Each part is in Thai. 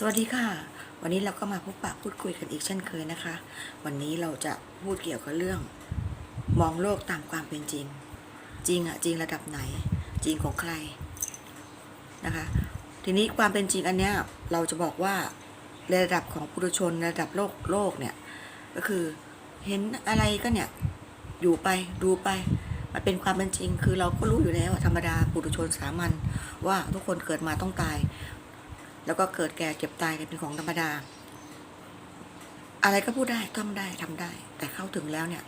สวัสดีค่ะ วันนี้เราก็มาพบปะพูดคุยกันอีกเช่นเคยนะคะ วันนี้เราจะพูดเกี่ยวกับเรื่อง มองโลกตามความเป็นจริง จริงอะจริงระดับไหน จริงของใครนะคะ ทีนี้ความเป็นจริงอันเนี้ยเราจะบอกว่าในระดับของปุถุชนระดับโลกโลกเนี่ยก็คือเห็นอะไรก็เนี่ยอยู่ไปดูไปมันเป็นความเป็นจริง คือเราก็รู้อยู่แล้วธรรมดาปุถุชนสามัญว่าทุกคนเกิดมาต้องตาย แล้วก็เกิดแก่เจ็บตายกันเป็นของธรรมดา อะไรก็พูดได้ท่องได้ทำได้ แต่เข้าถึงแล้วเนี่ย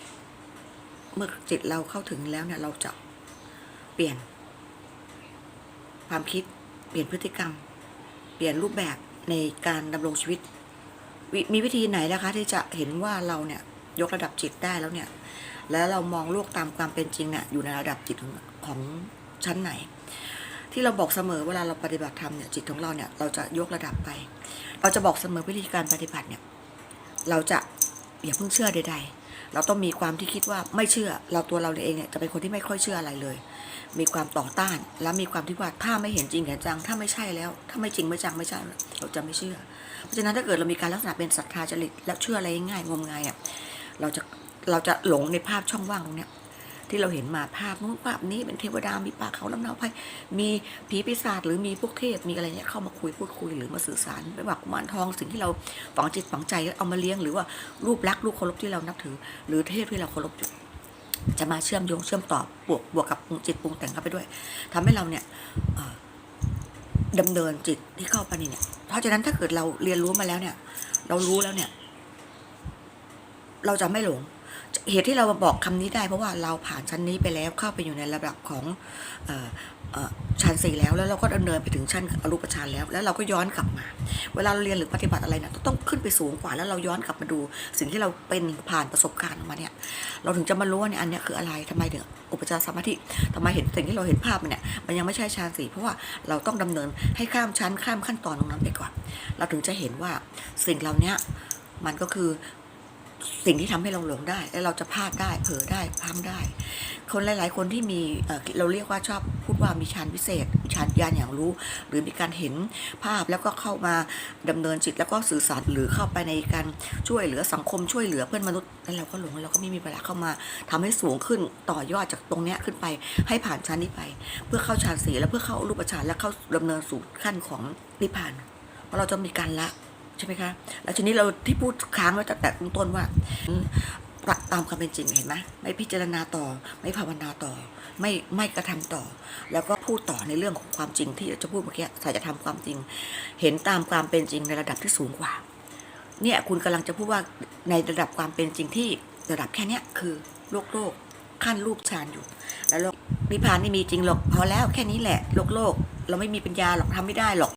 เมื่อจิตเราเข้าถึงแล้วเนี่ยเราจะเปลี่ยน ความคิด เปลี่ยนพฤติกรรม เปลี่ยนรูปแบบในการดำรงชีวิตวมีวิธีไหนนะคะ ที่จะเห็นว่าเราเนี่ยยกระดับจิตได้แล้วเนี่ย แล้วเรามองโลกตามความเป็นจริงเนี่ยอยู่ในระดับจิตของชั้นไหน ที่เราบอกเสมอเวลาเราปฏิบัติธรรมเนี่ยจิตของเราเนี่ยเราจะยกระดับไป เราจะบอกเสมอวิธีการปฏิบัติเนี่ยเราจะอย่าเพิ่งเชื่อใด ๆ เราต้องมีความที่คิดว่าไม่เชื่อ เราตัวเราเองเนี่ยจะเป็นคนที่ไม่ค่อยเชื่ออะไรเลย มีความต่อต้าน และมีความที่ว่าถ้าไม่เห็นจริงเห็นจัง ถ้าไม่ใช่แล้ว ถ้าไม่จริงไม่จังไม่ใช่เราจะไม่เชื่อ เพราะฉะนั้นถ้าเกิดเรามีการลักษณะเป็นศรัทธาจริตและเชื่ออะไรง่ายงมงายอะเราจะเราจะหลงในภาพช่องว่างตรงเนี้ย ที่เราเห็นมาภาพนู้นภาพนี้เป็นเทวดามีป่าเขาลำเนาไพรมีผีปีศาจหรือมีพวกเทพมีอะไรเนี่ยเข้ามาคุยพูดคุยหรือมาสื่อสารไม่ว่ากุมารทองสิ่งที่เราฝังจิตฝังใจเอามาเลี้ยงหรือว่ารูปลักษณ์รูปเคารพที่เรานับถือ หรือเทพที่เราเคารพอยู่จะมาเชื่อมโยงเชื่อมต่อบวกบวกกับจิตปรุงแต่งเข้าไปด้วยทำให้เราเนี่ยเอ่อดำเนินจิตที่เข้าไปนี่เนี่ย เพราะฉะนั้นถ้าเกิดเราเรียนรู้มาแล้วเนี่ย เรารู้แล้วเนี่ย เราจะไม่หลง เหตุที่เราบอกคำนี้ได้เพราะว่าเราผ่านชั้นนี้ไปแล้วเข้าไปอยู่ในระดับของออชั้นสี่แล้วแล้วเราก็ดำเนินไปถึงชั้นอรูปฌานแล้ว แล้วเราก็ย้อนกลับมา เวลาเราเรียนหรือปฏิบัติอะไรนี่ยต้องขึ้นไปสูงกว่าแล้วเราย้อนกลับมาดู สิ่งที่เราเป็นผ่านประสบการณ์มาเนี่ยเราถึงจะมารู้ว่าเนี่ยอันนี้คืออะไรทำไมถึงอุปจารสมาธิทำไมเห็นสิ่งที่เราเห็นภาพมันเนี่ยมันยังไม่ใช่ฌานสี่เพราะว่าเราต้องดำเนินให้ข้ามชั้นข้ามขั้นตอนตรงนั้นไปก่อน เราถึงจะเห็นว่าสิ่งเหล่านี้มันก็คือ สิ่งที่ทำให้เราหลงได้ และเราจะพลาดได้ เผลอได้พลาดได้ คนหลาย ๆ คนที่มีเอ่อเราเรียกว่าชอบพูดว่ามีฌานพิเศษฌานญาณอย่างรู้ หรือมีการเห็นภาพแล้วก็เข้ามาดำเนินจิตแล้วก็สื่อสารหรือเข้าไปในการช่วยเหลือสังคมช่วยเหลือเพื่อนมนุษย์แล้วเราก็หลงแล้วเราก็ไม่มีเวลาเข้ามาทำให้สูงขึ้นต่อยอดจากตรงเนี้ยขึ้นไปให้ผ่านชั้นนี้ไป เพื่อเข้าฌานสีแล้วเพื่อเข้ารูปฌานและเข้าดำเนินสู่ขั้นของนิพพานเพราะเราจะมีการละ ใช่ไหมคะแล้วทีนี้เราที่พูดค้างไว้ตั้งแต่ต้นว่าปรับตามความเป็นจริงเห็นไหมไม่พิจารณาต่อ ไม่ภาวนาต่อ ไม่ไม่กระทำต่อ แล้วก็พูดต่อในเรื่องของความจริงที่จะพูดเมื่อกี้สายจะทำความจริง เห็นตามความเป็นจริงในระดับที่สูงกว่า เนี่ยคุณกำลังจะพูดว่าในระดับความเป็นจริงที่ระดับแค่เนี้ยคือโลกโลกขั้นรูปฌานอยู่ แล้วโลกนิพพานนี่มีจริงหรอกพอแล้วแค่นี้แหละโลกโลก เราไม่มีปัญญาหรอกทำไม่ได้หรอก